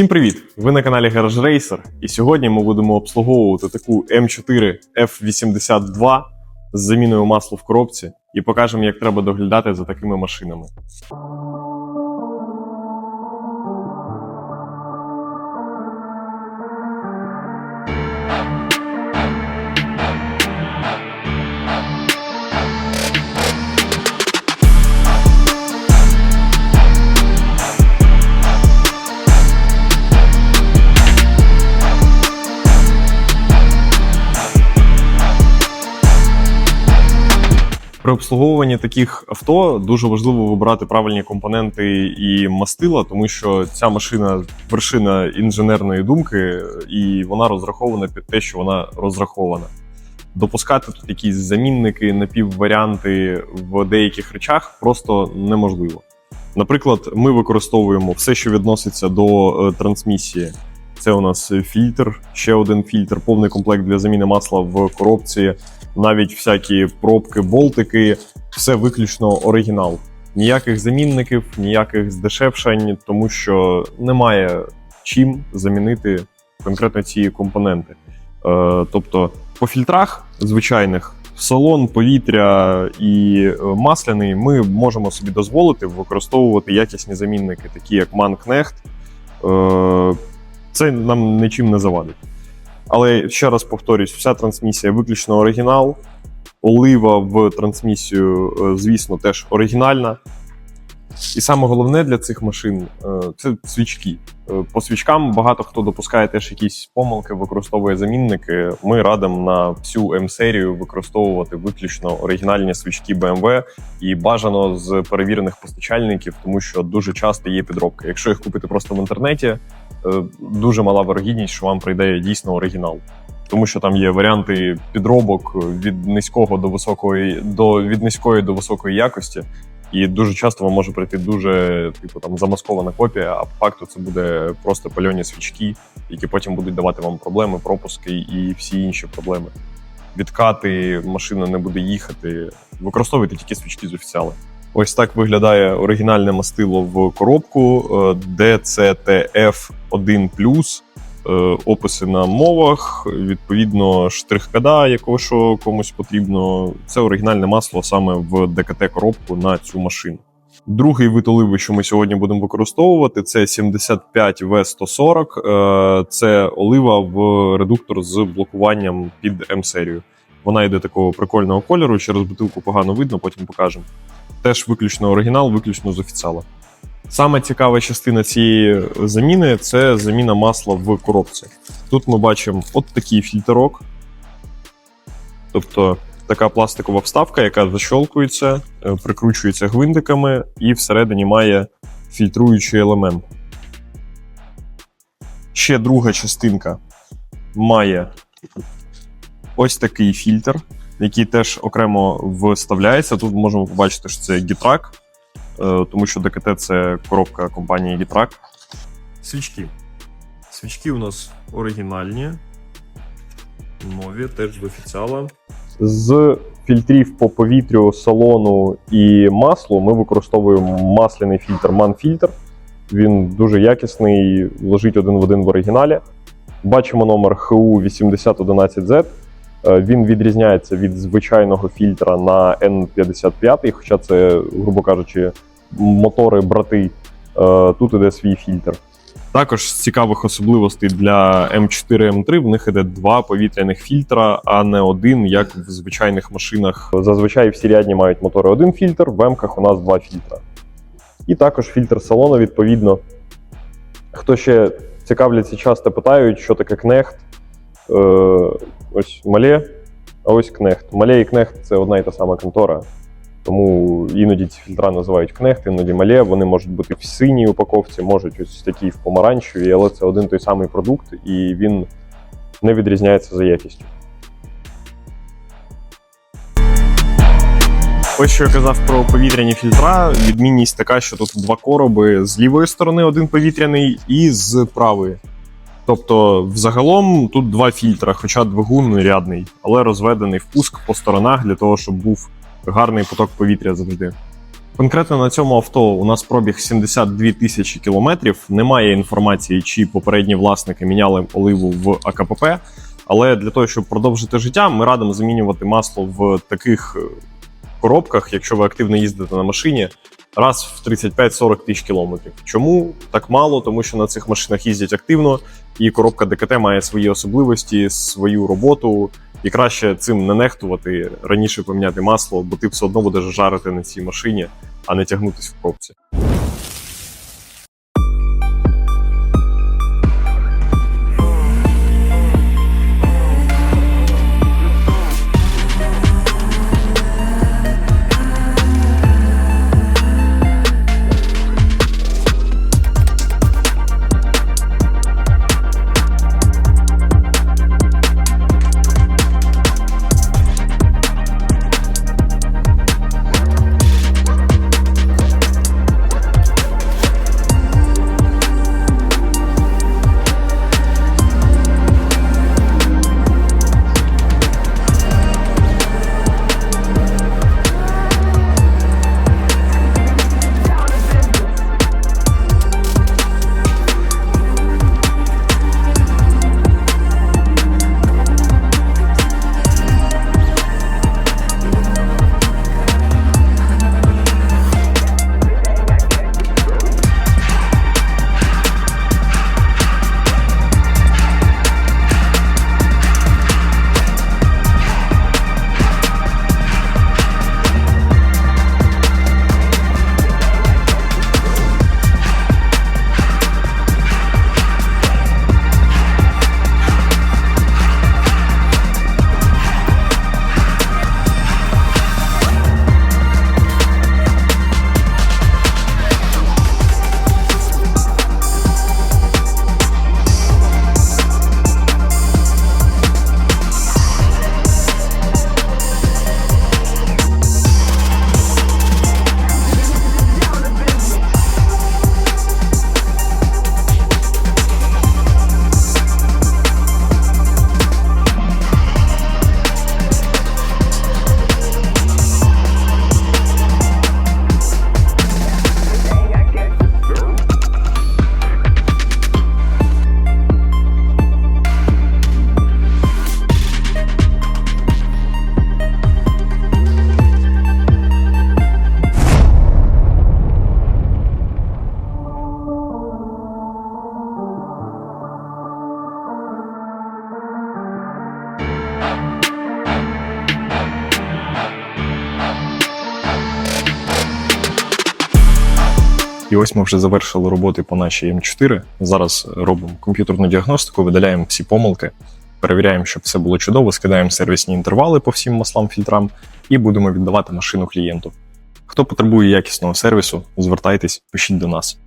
Всім привіт! Ви на каналі Garage Racer, і сьогодні ми будемо обслуговувати таку М4 F82 з заміною масла в коробці і покажемо, як треба доглядати за такими машинами. При обслуговуванні таких авто дуже важливо вибирати правильні компоненти і мастила, тому що ця машина вершина інженерної думки, і вона розрахована під те, що вона розрахована. Допускати тут якісь замінники, напівваріанти в деяких речах просто неможливо. Наприклад, ми використовуємо все, що відноситься до е, трансмісії. Це у нас фільтр, ще один фільтр, повний комплект для заміни масла в коробці, навіть всякі пробки, болтики, все виключно оригінал. Ніяких замінників, ніяких здешевшень, тому що немає чим замінити конкретно ці компоненти. Е, тобто по фільтрах звичайних салон, повітря і е, масляний ми можемо собі дозволити використовувати якісні замінники, такі як Манкнехт. Це нам нічим не завадить. Але ще раз повторюсь, вся трансмісія виключно оригінал. Олива в трансмісію, е, звісно, теж оригінальна. І саме головне для цих машин е, це свічки. Е, По свічкам багато хто допускає теж якісь помилки, використовує замінники. Ми радимо на всю М-серію використовувати виключно оригінальні свічки BMW і бажано з перевірених постачальників, тому що дуже часто є підробка. Якщо їх купити просто в інтернеті, дуже мала вирогідність, що вам прийде дійсно оригінал. Тому що там є варіанти підробок від низького до високої, до від низької до високої якості. І дуже часто вам може прийти дуже типу там замаскована копія, а по факту це буде просто пальоні свічки, які потім будуть давати вам проблеми, пропуски і всі інші проблеми. Відкати, машина не буде їхати. Використовуйте тільки свічки з офіціали. Ось так виглядає оригінальне мастило в коробку е, DCTF1+. Е, Описи на мовах, відповідно, штрих-кода, якщо комусь потрібно. Це оригінальне масло саме в ДКТ-коробку на цю машину. Другий вид оливи, що ми сьогодні будемо використовувати, це 75В140. Е, Це олива в редуктор з блокуванням під М-серію. Вона йде такого прикольного кольору, через бутилку погано видно, потім покажемо. Теж виключно оригінал, виключно з офіціала. Саме цікава частина цієї заміни це заміна масла в коробці. Тут ми бачимо от такий фільтрок, тобто така пластикова вставка, яка защолкується, е, прикручується гвинтиками і всередині має фільтруючий елемент. Ще друга частинка має ось такий фільтр, який теж окремо вставляється. Тут можемо побачити, що це гітрак. Е, тому що ДКТ це коробка компанії Гітрак. Свічки. Свічки у нас оригінальні, нові, теж з офіціала. З фільтрів по повітрю, салону і маслу ми використовуємо масляний фільтр Манфільтр. Він дуже якісний, лежить один в один в оригіналі. Бачимо номер ХУ 8011Z. Е, Він відрізняється від звичайного фільтра на N55, хоча це, грубо кажучи, мотори брати. Е, Тут іде свій фільтр. Також з цікавих особливостей для М4 М3 в них іде два повітряних фільтра, а не один, як в звичайних машинах. Зазвичай всі рядні мають мотори один фільтр, в М-ках у нас два фільтра. І також фільтр салону, відповідно. Хто ще цікавляться, часто питають, що таке кнехт. Е, ось Мале, а ось Кнехт. Мале і Кнехт це одна і та сама контора. Тому іноді ці фільтра називають Кнехт, іноді Мале. Вони можуть бути в синій упаковці, можуть ось такі в помаранчевій, але це один той самий продукт, і він не відрізняється за якістю. Ось що я казав про повітряні фільтра. Відмінність така, що тут два короби з лівої сторони, один повітряний, і з правої. Тобто, взагалом тут два фільтра, хоча двигун рядний, але розведений впуск по сторонах для того, щоб був гарний поток повітря завжди. Конкретно на цьому авто у нас пробіг 72 тисячі кілометрів. Немає інформації, чи попередні власники міняли оливу в АКПП. Але для того, щоб продовжити життя, ми радимо замінювати масло в таких е, коробках, якщо ви активно їздите на машині, раз в 35-40 тисяч кілометрів. Чому так мало? Тому що на цих машинах їздять активно, і коробка ДКТ має свої особливості, свою роботу. І краще цим не нехтувати, раніше поміняти масло, бо ти все одно будеш жарити на цій машині, а не тягнутись в пробці. І ось ми вже завершили роботи по нашій М4. Зараз робимо комп'ютерну діагностику, видаляємо всі помилки, перевіряємо, щоб все було чудово, скидаємо сервісні інтервали по всім маслам фільтрам і будемо віддавати машину клієнту. Хто потребує якісного сервісу, звертайтесь, пишіть до нас.